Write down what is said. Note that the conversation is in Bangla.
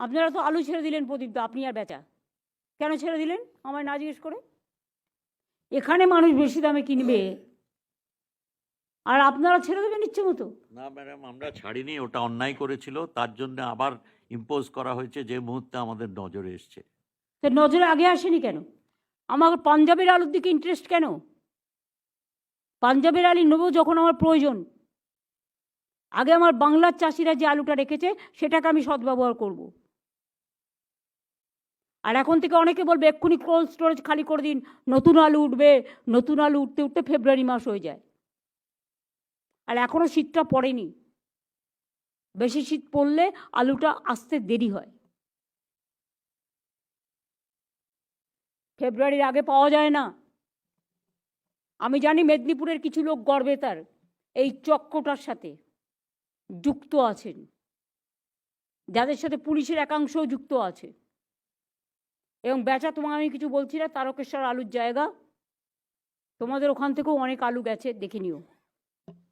আপনারা তো আলু ছেড়ে দিলেন প্রদীপ দা আপনি আর বেচা। কেন ছেড়ে দিলেন? আমায় না জিজ্ঞেস করে। এখানে মানুষ বেশি দামে কিনবে। আর আপনারা ছেড়ে দেবেন ইচ্ছে মতো। না ম্যাডাম আমরা ছাড়িনি ওটা অন্যায় করেছিল। তার জন্য আবার ইম্পোজ করা হয়েছে যে মুহূর্তে আমাদের নজরে এসছে। তো নজরে আগে আসেনি কেন? আমার পাঞ্জাবের আলুর দিকে ইন্টারেস্ট কেন? পাঞ্জাবের আলু নেব যখন আমার প্রয়োজন। আগে আমার বাংলার চাষিরা যে আলুটা রেখেছে সেটাকে আমি সদ্ব্যবহার করব। আর এখন থেকে অনেকে বলবে, এক্ষুনি কোল্ড স্টোরেজ খালি করে দিন, নতুন আলু উঠবে, নতুন আলু উঠতে উঠতে ফেব্রুয়ারি মাস হয়ে যায়। আর এখনও শীতটা পড়েনি। বেশি শীত পড়লে আলুটা আসতে দেরি হয়। ফেব্রুয়ারির আগে পাওয়া যায় না। আমি জানি মেদিনীপুরের কিছু লোক গর্বে তার, এই চক্রটার সাথে যুক্ত আছেন। যাদের সাথে পুলিশের একাংশও যুক্ত আছে। এবং বেচা তোমাকে আমি কিছু বলছি না, তারকেশ্বর আলুর জায়গা। তোমাদের ওখান থেকেও অনেক আলু গেছে, দেখে নিও।